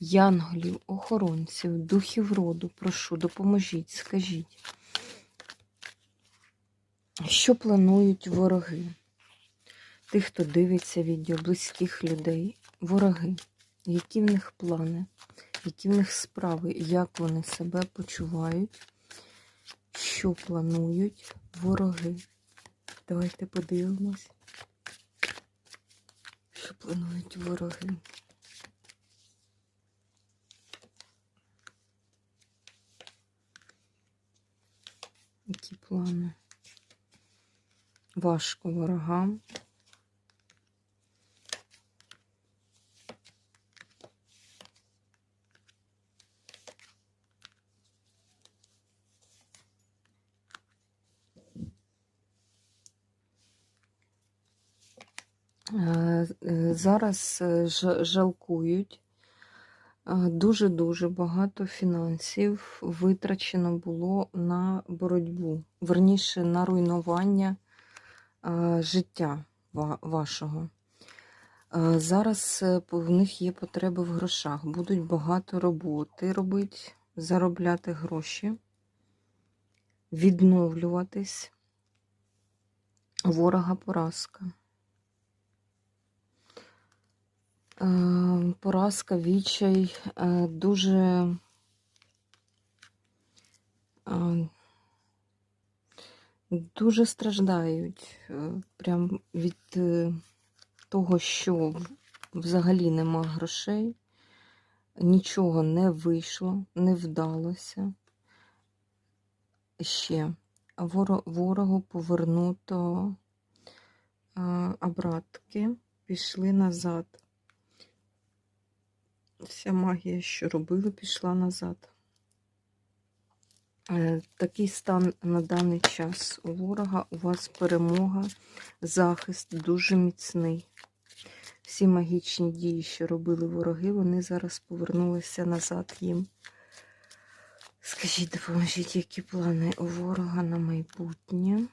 янголів, охоронців, духів роду, прошу, допоможіть, скажіть, що планують вороги? Тих, хто дивиться відео, близьких людей, вороги, які в них плани, які в них справи, як вони себе почувають, що планують вороги. Давайте подивимось, що планують вороги. Які плани? Важко ворогам. Е, е, Зараз е, жалкують. Е, Дуже-дуже багато фінансів витрачено було на боротьбу, верніше на руйнування е, життя вашого. Е, Зараз в них є потреби в грошах. Будуть багато роботи робити, заробляти гроші, відновлюватись. Ворога поразка. Поразка, відчай е, дуже е, дуже страждають е, прям від того, що взагалі нема грошей, нічого не вийшло, не вдалося. Ще ворогу повернуто обратки, пішли назад. Вся магія, що робили, пішла назад. Е, Такий стан на даний час у ворога. У вас перемога, захист дуже міцний. Всі магічні дії, що робили вороги, вони зараз повернулися назад їм. Скажіть, допоможіть, які плани у ворога на майбутнє?